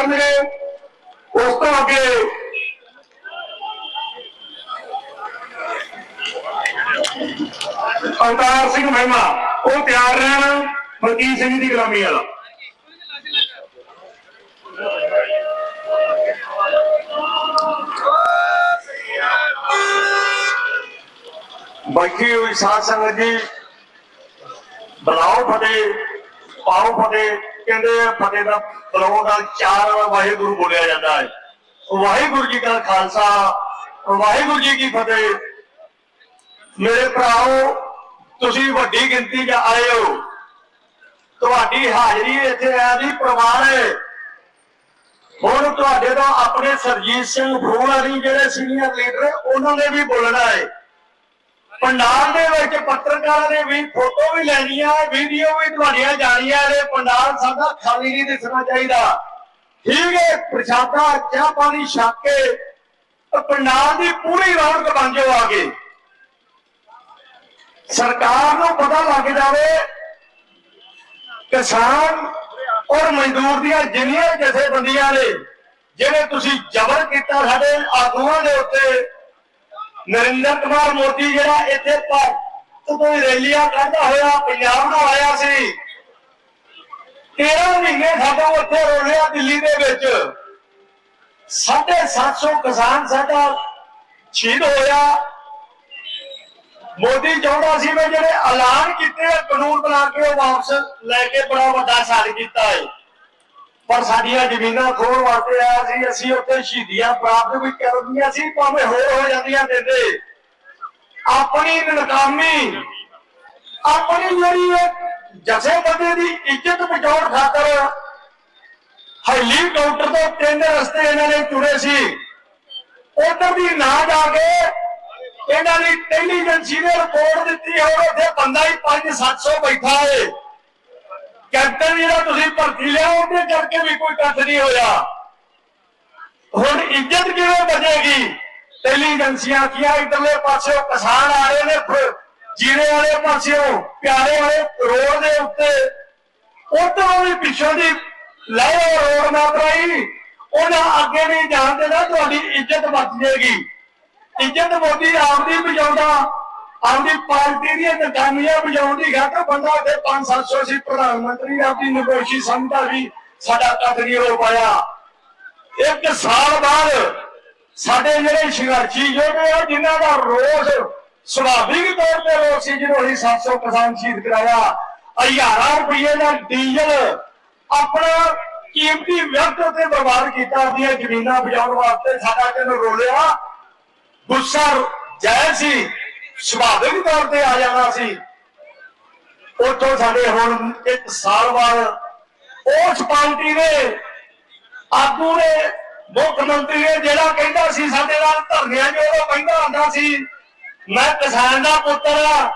ਕਰਨਗੇ, ਉਸ ਤੋਂ ਅੱਗੇ ਅਵਤਾਰ ਸਿੰਘ ਮਹਿਮਾ, ਉਹ ਤਿਆਰ ਰਹਿਣ, ਮਲਕੀਤ ਸਿੰਘ ਦੀ ਗੁਲਾਮੀ ਵਾਲਾ। ਬੈਠੀ ਹੋਈ ਸਾਧ ਸੰਗਤ ਜੀ, ਬਲਾਓ ਫਤਿਹ, ਪਾਓ ਫਤਿਹ। ਕਹਿੰਦੇ ਫਤਿਹ ਦਾ ਬਲਾਓ ਦਾ ਚਾਰ ਵਾਰ ਵਾਹਿਗੁਰੂ ਬੋਲਿਆ ਜਾਂਦਾ ਹੈ। ਵਾਹਿਗੁਰੂ ਜੀ ਦਾ ਖਾਲਸਾ, ਵਾਹਿਗੁਰੂ ਜੀ ਕੀ ਫਤਿਹ। ਮੇਰੇ ਭਰਾਓ ਤੁਸੀਂ ਵੱਡੀ ਗਿਣਤੀ 'ਚ ਆਏ ਹੋ। ਤੁਹਾਡੀ ਹਾਜ਼ਰੀ ਇੱਥੇ ਆ ਦੀ ਪ੍ਰਮਾਣ ਹੈ। ਹੁਣ ਤੁਹਾਡੇ ਤੋਂ ਆਪਣੇ ਸਰਜੀਤ ਸਿੰਘ ਫੂਲਾਰੀ ਜਿਹੜੇ ਸੀਨੀਅਰ ਲੀਡਰ ਉਹਨਾਂ ਨੇ ਵੀ ਬੋਲਣਾ ਹੈ। ਪੰਡਾਲ ਦੇ ਵਿੱਚ ਪੱਤਰਕਾਰਾਂ ਨੇ ਵੀ ਫੋਟੋ ਵੀ ਲੈਣੀ ਵੀਡੀਓ ਵੀ ਤੁਹਾਡੀਆਂ ਜਾਣੀਆਂ ਨੇ। ਪੰਡਾਲ ਸਾਡਾ ਖਾਲੀ ਨਹੀਂ ਦਿਸਣਾ ਚਾਹੀਦਾ। ਠੀਕ ਹੈ, ਪ੍ਰਸ਼ਾਦਾ, ਚਾਹ ਪਾਣੀ ਛਕ ਕੇ ਪੰਡਾਲ ਦੀ ਪੂਰੀ ਰੌਣਕ ਬਣ ਜਾਓ ਆ ਕੇ ਸਰਕਾਰ ਨੂੰ ਪਤਾ ਲੱਗ ਜਾਵੇ ਕਿਸਾਨ ਔਰ ਮਜ਼ਦੂਰ ਦੀਆਂ ਜਿੰਨੀਆਂ ਜਥੇਬੰਦੀਆਂ ਨੇ, ਜਿਹੜੇ ਤੁਸੀਂ ਜ਼ਬਰ ਕੀਤਾ ਸਾਡੇ ਆਗੂਆਂ ਦੇ ਉੱਤੇ ਨਰਿੰਦਰ ਕੁਮਾਰ ਮੋਦੀ ਜਿਹੜਾ ਇੱਥੇ ਭਾਰਤ ਤੋਂ ਰੈਲੀਆਂ ਕਰਦਾ ਹੋਇਆ, ਪੰਜਾਬ ਨੂੰ ਆਇਆ ਸੀ। 13 ਮਹੀਨੇ ਸਾਡਾ ਉੱਥੇ ਰੋਲਿਆ ਦਿੱਲੀ ਦੇ ਵਿੱਚ। 750 ਕਿਸਾਨ ਸਾਡਾ ਸ਼ਹੀਦ ਹੋਇਆ। ਮੋਦੀ ਚਾਹੁੰਦਾ ਸੀ ਮੈਂ ਜਿਹੜੇ ਐਲਾਨ ਕੀਤੇ ਕਾਨੂੰਨ ਬਣਾ ਕੇ ਉਹ ਵਾਪਸ ਲੈ ਕੇ ਬੜਾ ਵੱਡਾ ਸਾਲ ਕੀਤਾ ਹੈ। ਪਰ ਸਾਡੀਆਂ ਜ਼ਮੀਨਾਂ ਖੋਣ ਵਾਸਤੇ ਆਇਆ ਸੀ, ਅਸੀਂ ਉੱਥੇ ਸ਼ਹੀਦੀਆਂ ਪ੍ਰਾਪਤ ਵੀ ਕਰਦੀਆਂ ਸੀ, ਭਾਵੇਂ ਹੋਰ ਹੋ ਜਾਂਦੀਆਂ ਦਿੰਦੇ ਆਪਣੀ ਨਾਕਾਮੀ ਆਪਣੀ ਜਿਹੜੀ ਜਥੇਬੰਦੀ ਦੀ ਇੱਜ਼ਤ ਬਚਾਉਣ ਖਾਤਰ ਹੈਲੀਕਾਪਟਰ ਤੋਂ ਤਿੰਨ ਰਸਤੇ ਇਹਨਾਂ ਨੇ ਚੁਣੇ ਸੀ। ਉਧਰ ਦੀ ਨਾ ਜਾ ਕੇ ਇਹਨਾਂ ਦੀ ਇੰਟੈਲੀਜੈਂਸੀ ਨੇ ਰਿਪੋਰਟ ਦਿੱਤੀ ਹੋਰ ਉੱਥੇ ਬੰਦਾ ਹੀ 5-700 ਬੈਠਾ ਏ। ਕੈਪਟਨ ਜਿਹੜਾ ਤੁਸੀਂ ਭਰਤੀ ਲਿਆ ਉਹਦੇ ਕਰਕੇ ਵੀ ਕੋਈ ਕੱਖ ਨਹੀਂ ਹੋਇਆ। ਹੁਣ ਇੱਜ਼ਤ ਕਿਵੇਂ ਬਚੇਗੀ ਇੰਟੈਲੀਜੈਂਸੀਆਂ ਕੀਆ ਇਧਰਲੇ ਪਾਸਿਓਂ ਕਿਸਾਨ ਆ ਰਹੇ ਨੇ ਜੀਰੇ ਵਾਲੇ ਪਾਸਿਓਂ, ਪਿਆਰੇ ਵਾਲੇ ਰੋਡ ਦੇ ਉੱਤੇ। ਉਧਰੋਂ ਵੀ ਪਿੱਛੋਂ ਦੀ ਲੈ ਰੋਡ ਨਾ ਬਣਾਈ ਉਹਨਾਂ ਅੱਗੇ ਨਹੀਂ ਜਾਣ ਦੇਣਾ, ਤੁਹਾਡੀ ਇੱਜ਼ਤ ਬਚ ਜਾਏਗੀ। ਇੱਜ਼ਤ ਮੋਦੀ ਆਪਦੀ ਬਚਾਉਂਦਾ ਆਪਦੀ ਪਾਰਟੀ ਦੀਆਂ ਨਕਾਮੀਆਂ ਵਜਾਉਣ ਦੀ ਘਾਟ ਬੰਦਾ ਤੇ 5-700 ਸੀ ਪ੍ਰਧਾਨ ਮੰਤਰੀ ਆਪਦੀ ਨਗੋਸ਼ੀ ਸਮਝਦਾ ਵੀ ਸਾਡਾ ਕੱਖ ਨਹੀਂ ਹੋ ਪਾਇਆ। ਇੱਕ ਸਾਲ ਬਾਅਦ ਸਾਡੇ ਜਿਹੜੇ ਸੰਘਰਸ਼ੀ ਯੋਧੇ ਆ, ਜਿਨ੍ਹਾਂ ਦਾ ਰੋਸ ਸੁਭਾਵਿਕ ਤੌਰ ਤੇ ਰੋਸ ਸੀ ਜਦੋਂ ਅਸੀਂ 700 ਕਿਸਾਨ ਸ਼ਹੀਦ ਕਰਾਇਆ, ਹਜ਼ਾਰਾਂ ਰੁਪਏ ਦਾ ਡੀਜ਼ਲ ਆਪਣਾ ਕੀਮਤੀ ਵਿਅਕਤ ਤੇ ਬਰਬਾਦ ਕੀਤਾ, ਆਪਣੀਆਂ ਜ਼ਮੀਨਾਂ ਬਚਾਉਣ ਵਾਸਤੇ ਸਾਡਾ ਜਿਹਨੂੰ ਰੋਲਿਆ? ਗੁੱਸਾ ਜਾਇਜ਼ ਸੀ। ਸੁਭਾਵਿਕ ਤੌਰ ਤੇ ਆ ਜਾਣਾ ਸੀ। ਉੱਥੋਂ ਸਾਡੇ ਹੁਣ ਇੱਕ ਸਾਲ ਬਾਅਦ ਉਸ ਪਾਰਟੀ ਦੇ ਆਗੂ ਨੇ, ਮੁੱਖ ਮੰਤਰੀ ਨੇ ਜਿਹੜਾ ਕਹਿੰਦਾ ਸੀ ਸਾਡੇ ਨਾਲ ਧਰਨਿਆਂ 'ਚ ਉਹ ਕਹਿੰਦਾ ਸੀ, ਮੈਂ ਕਿਸਾਨ ਦਾ ਪੁੱਤਰ ਆ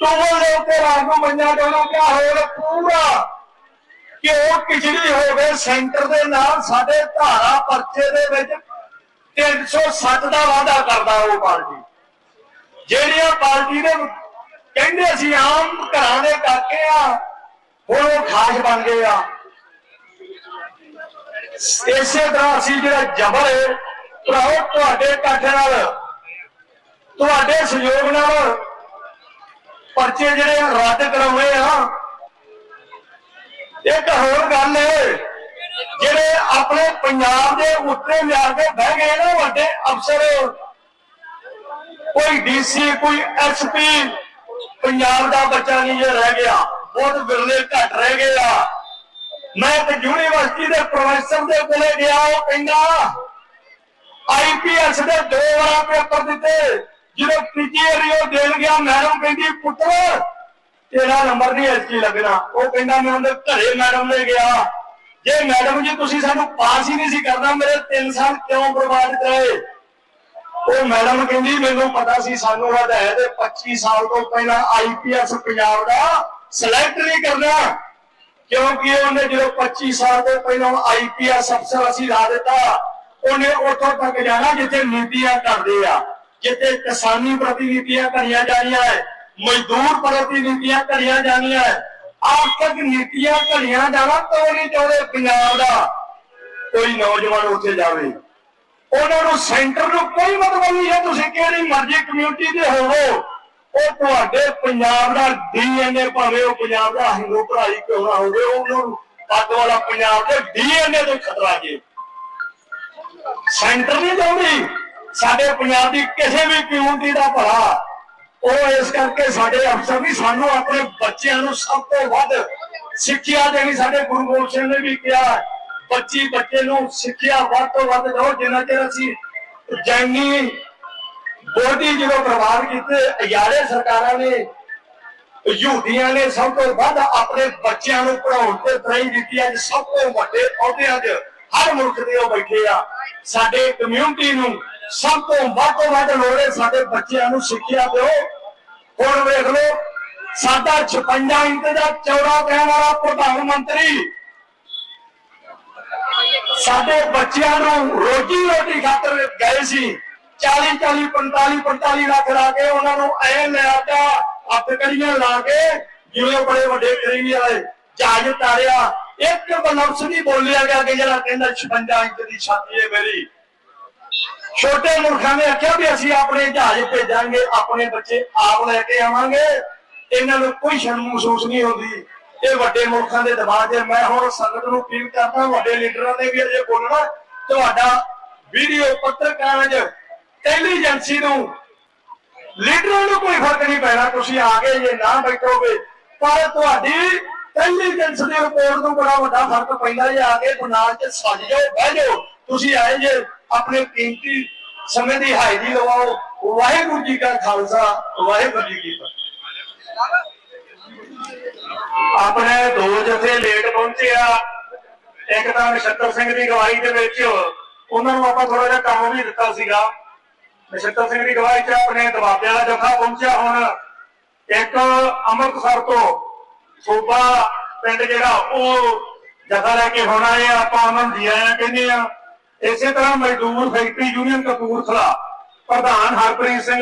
ਟੂਬਲ ਦੇ ਉੱਤੇ ਰਾਤ ਨੂੰ ਮੰਨਿਆ ਜਾਣਾ, ਕਿਆ ਹੋਰ ਪੂਰਾ ਕਿ ਉਹ ਕਿਚੜੀ ਹੋਵੇ ਸੈਂਟਰ ਦੇ ਨਾਲ ਸਾਡੇ ਧਾਰਾ ਪਰਚੇ ਦੇ ਵਿੱਚ 307 ਦਾ ਵਾਅਦਾ ਕਰਦਾ ਉਹ ਪਾਰਟੀ। ਜਿਹੜੀਆਂ ਪਾਰਟੀ ਦੇ ਕਹਿੰਦੇ ਅਸੀਂ ਆਮ ਘਰਾਂ ਦੇ ਕਾਕੇ ਆ, ਹੁਣ ਉਹ ਖਾਸ ਬਣ ਗਏ ਆ। ਇਸੇ ਤਰ੍ਹਾਂ ਅਸੀਂ ਜਿਹੜਾ ਜਬਰ ਹੈ, ਭਰਾਓ, ਤੁਹਾਡੇ ਇਕੱਠ ਨਾਲ, ਤੁਹਾਡੇ ਸਹਿਯੋਗ ਨਾਲ ਪਰਚੇ ਜਿਹੜੇ ਆ ਰੱਦ ਕਰਾਉਣੇ ਆ। ਇੱਕ ਹੋਰ ਗੱਲ ਹੈ, ਜਿਹੜੇ ਆਪਣੇ ਪੰਜਾਬ ਦੇ ਉੱਤੇ ਲਿਆ ਕੇ ਬਹਿ ਗਏ ਨਾ ਵੱਡੇ ਅਫਸਰ ਕੋਈ ਡੀਸੀ, ਕੋਈ ਐਸਪੀ ਪੰਜਾਬ ਦਾ ਬੱਚਾ ਨਹੀਂ ਜੇ ਰਹਿ ਗਿਆ, ਬਹੁਤ ਵਿਰਲੇ ਘਟ ਰਹਿ ਗਏ ਆ। ਮੈਂ ਇੱਕ ਯੂਨੀਵਰਸਿਟੀ ਦੇ ਪ੍ਰੋਫੈਸਰ ਦੇ ਕੋਲੇ ਗਿਆ, ਉਹ ਕਹਿੰਦਾ ਆਈਪੀਐਸ ਦੇ ਦੋ ਵਾਰ ਪੇਪਰ ਦਿੱਤੇ, ਜਦੋਂ ਤੀਜੀ ਵਾਰੀ ਉਹ ਦੇਣ ਗਿਆ, ਮੈਡਮ ਕਹਿੰਦੀ, ਪੁੱਤਰ, ਤੇਰਾ ਨੰਬਰ ਨਹੀਂ ਐਸਟੀ ਲੱਗਣਾ। ਉਹ ਕਹਿੰਦਾ, ਮੈਂ ਉਹਦੇ ਘਰੇ ਮੈਡਮ ਲੈ ਗਿਆ। ਜੇ ਮੈਡਮ ਜੀ ਤੁਸੀਂ ਸਾਨੂੰ ਪਾਸ ਹੀ ਨਹੀਂ ਸੀ ਕਰਨਾ, ਮੇਰੇ 3 ਸਾਲ ਕਿਉਂ ਬਰਬਾਦ ਕਰਾਏ ਉਹ ਮੈਡਮ ਕਹਿੰਦੀ, ਮੈਨੂੰ ਪਤਾ ਸੀ ਸਾਨੂੰ ਹਦਾਇਤ 25 ਸਾਲ ਤੋਂ ਪਹਿਲਾਂ ਆਈਪੀਐਸ ਪੰਜਾਬ ਦਾ ਸਿਲੈਕਟ ਨਹੀਂ ਕਰਨਾ। ਕਿਉਂਕਿ ਉਹਨੇ ਜਦੋਂ 25 ਸਾਲ ਤੋਂ ਪਹਿਲਾਂ ਆਈਪੀਐਸ ਅਫਸਰ ਅਸੀਂ ਲਾ ਦਿੱਤਾ, ਉਹਨੇ ਉੱਥੋਂ ਤੱਕ ਜਾਣਾ ਜਿੱਥੇ ਨੀਤੀਆਂ ਕਰਦੇ ਆ, ਜਿੱਥੇ ਕਿਸਾਨੀ ਪ੍ਰਤੀ ਨੀਤੀਆਂ ਕਰੀਆਂ ਜਾਣੀਆਂ ਹੈ, ਮਜ਼ਦੂਰ ਪ੍ਰਤੀ ਨੀਤੀਆਂ ਕਰੀਆਂ ਜਾਣੀਆਂ ਹੈ। ਆਰਥਿਕ ਨੀਤੀਆਂ ਘੜੀਆਂ ਜਾਣਾ ਤੋਂ ਨਹੀਂ ਚਾਹੁੰਦੇ ਪੰਜਾਬ ਦਾ? ਕੋਈ ਨੌਜਵਾਨ ਉੱਥੇ ਜਾਵੇ। ਉਹਨਾਂ ਨੂੰ ਸੈਂਟਰ ਨੂੰ ਕੋਈ ਮਤਲਬ ਨਹੀਂ ਹੈ, ਤੁਸੀਂ ਕਿਹੜੀ ਮਰਜ਼ੀ ਕਮਿਊਨਿਟੀ ਦੇ ਹੋਵੋ। ਉਹ ਤੁਹਾਡੇ ਪੰਜਾਬ ਦਾ ਡੀਐਨਏ ਭਾਵੇਂ ਉਹ ਪੰਜਾਬ ਦਾ ਹਿੰਦੂ ਭਰਾਈ ਕਿਉਂ ਨਾ ਹੋਵੇ, ਉਹਨਾਂ ਪੱਗ ਵਾਲਾ ਪੰਜਾਬ ਦੇ ਡੀਐਨਏ ਤੋਂ ਖਤਰਾ ਜੇ। ਸੈਂਟਰ ਨਹੀਂ ਚਾਹੁੰਦੀ, ਸਾਡੇ ਪੰਜਾਬ ਦੀ ਕਿਸੇ ਵੀ ਕਮਿਊਨਿਟੀ ਦਾ ਭਲਾ ਉਹ ਇਸ ਕਰਕੇ ਸਾਡੇ ਅਫਸਰ ਵੀ ਸਾਨੂੰ ਆਪਣੇ ਬੱਚਿਆਂ ਨੂੰ ਸਭ ਤੋਂ ਵੱਧ ਸਿੱਖਿਆ ਦੇਣੀ ਸਾਡੇ ਗੁਰੂ ਗੋਬਿੰਦ ਸਿੰਘ ਨੇ ਵੀ ਕਿਹਾ ਬੱਚੀ ਬੱਚੇ ਨੂੰ ਸਿੱਖਿਆ ਵੱਧ ਤੋਂ ਵੱਧ ਦਿਓ, ਜਿੰਨਾ ਚਿਰ ਅਸੀਂ ਜੈਨੀ ਬੋਡੀ ਜਦੋਂ ਬਰਬਾਦ ਕੀਤੇ, ਅਯਾਰੇ ਸਰਕਾਰਾਂ ਨੇ, ਯਹੂਦੀਆਂ ਨੇ ਸਭ ਤੋਂ ਵੱਧ ਆਪਣੇ ਬੱਚਿਆਂ ਨੂੰ ਪੜਾਉਣ ਤੇ ਤਰਈ ਦਿੱਤੀ। ਅੱਜ ਸਭ ਤੋਂ ਵੱਡੇ ਅਹੁਦਿਆਂ 'ਚ ਹਰ ਮੁਲਕ ਦੇ ਉਹ ਬੈਠੇ ਆ। ਸਾਡੇ ਕਮਿਊਨਿਟੀ ਨੂੰ ਸਭ ਤੋਂ ਵੱਧ ਤੋਂ ਵੱਧ ਲੋੜ ਹੈ ਸਾਡੇ ਬੱਚਿਆਂ ਨੂੰ ਸਿੱਖਿਆ ਦਿਓ। ਹੁਣ ਵੇਖ ਲਓ, ਸਾਡਾ 56 ਇੰਚ ਦਾ ਚੌੜਾ ਕਹਿਣ ਵਾਲਾ ਪ੍ਰਧਾਨ ਮੰਤਰੀ ਸਾਡੇ ਬੱਚਿਆਂ ਨੂੰ ਰੋਜੀ ਰੋਟੀ ਖਾਤਰ ਗਏ ਸੀ। 40 40 45 45 ਲੱਖ ਲਾ ਕੇ ਉਹਨਾਂ ਨੂੰ ਐ ਲਿਆਤਾ ਹੱਥ ਲਾ ਕੇ ਜਿਵੇਂ ਬੜੇ ਵੱਡੇ ਕਰੀਬੀ ਵਾਲੇ ਜਹਾਜ਼ ਤਾਰਿਆ ਇੱਕ ਬਲਬਸ ਨਹੀਂ ਬੋਲਿਆ ਗਿਆ ਕਿ ਜਿਹੜਾ ਕਹਿੰਦਾ 56 ਇੰਚ ਦੀ ਛਾਤੀ ਹੈ ਮੇਰੀ। ਛੋਟੇ ਮੁਲਕਾਂ ਨੇ ਆਖਿਆ ਵੀ ਅਸੀਂ ਆਪਣੇ ਜਹਾਜ਼ ਭੇਜਾਂਗੇ, ਆਪਣੇ ਬੱਚੇ ਆਪ ਲੈ ਕੇ ਆਵਾਂਗੇ। ਇਹਨਾਂ ਨੂੰ ਕੋਈ ਸ਼ਰਮ ਮਹਿਸੂਸ ਨਹੀਂ ਹੁੰਦੀ। ਇਹ ਵੱਡੇ ਮੁਲਕਾਂ ਦੇ ਦਬਾਅ 'ਚ ਮੈਂ ਹੁਣ ਸੰਗਤ ਨੂੰ ਅਪੀਲ ਕਰਦਾ, ਵੱਡੇ ਲੀਡਰਾਂ ਨੇ ਵੀ ਅਜੇ ਬੋਲਣਾ, ਤੁਹਾਡਾ ਵੀਡੀਓ ਪੱਤਰਕਾਰਾਂ 'ਚ ਇੰਟੈਲੀਜੈਂਸੀ ਨੂੰ ਲੀਡਰਾਂ ਨੂੰ ਕੋਈ ਫ਼ਰਕ ਨਹੀਂ ਪੈਣਾ, ਤੁਸੀਂ ਆ ਗਏ ਜੇ ਨਾ ਬੈਠੋਗੇ, ਪਰ ਤੁਹਾਡੀ ਇੰਟੈਲੀਜੈਂਸ ਦੀ ਰਿਪੋਰਟ ਨੂੰ ਬੜਾ ਵੱਡਾ ਫ਼ਰਕ ਪੈਂਦਾ ਜੇ ਆ ਕੇ ਗੁਨਾਹ 'ਚ ਸੱਜ ਜਾਓ, ਬਹਿ ਜਾਓ, ਤੁਸੀਂ ਆਏ ਜੇ ਆਪਣੇ ਕੀਮਤੀ ਸਮੇਂ ਦੀ ਹਾਜ਼ਰੀ ਲਵਾਓ। ਵਾਹਿਗੁਰੂ ਜੀ ਕਾ ਖਾਲਸਾ, ਵਾਹਿਗੁਰੂ ਜੀ ਕੀ ਫਤਿਹ। ਆਪਣੇ ਦੋ ਜਥੇ ਲੇਟ ਪਹੁੰਚੇ ਇੱਕ ਤਾਂ ਨਛੱਤਰ ਸਿੰਘ ਦੀ ਗਵਾਹੀ ਦੇ ਵਿੱਚ ਉਹਨਾਂ ਨੂੰ ਆਪਾਂ ਥੋੜਾ ਜਿਹਾ ਕੰਮ ਵੀ ਦਿੱਤਾ ਸੀਗਾ। ਨਛੱਤਰ ਸਿੰਘ ਦੀ ਗਵਾਹੀ 'ਚ ਆਪਣੇ ਦਬਾਬੇ ਵਾਲਾ ਜਥਾ ਪਹੁੰਚਿਆ ਹੁਣ। ਇੱਕ ਅੰਮ੍ਰਿਤਸਰ ਤੋਂ ਸੂਬਾ ਪਿੰਡ ਜਿਹੜਾ, ਉਹ ਜਥਾ ਲੈ ਕੇ ਹੁਣ ਆਏ ਆ, ਆਪਾਂ ਉਹਨਾਂ ਨੂੰ ਜੀ ਆਇਆਂ ਕਹਿੰਦੇ ਆ, ਇਸੇ ਤਰ੍ਹਾਂ ਮਜ਼ਦੂਰ ਫੈਕਟਰੀ ਯੂਨੀਅਨ ਕਪੂਰਥਲਾ, ਪ੍ਰਧਾਨ ਹਰਪ੍ਰੀਤ ਸਿੰਘ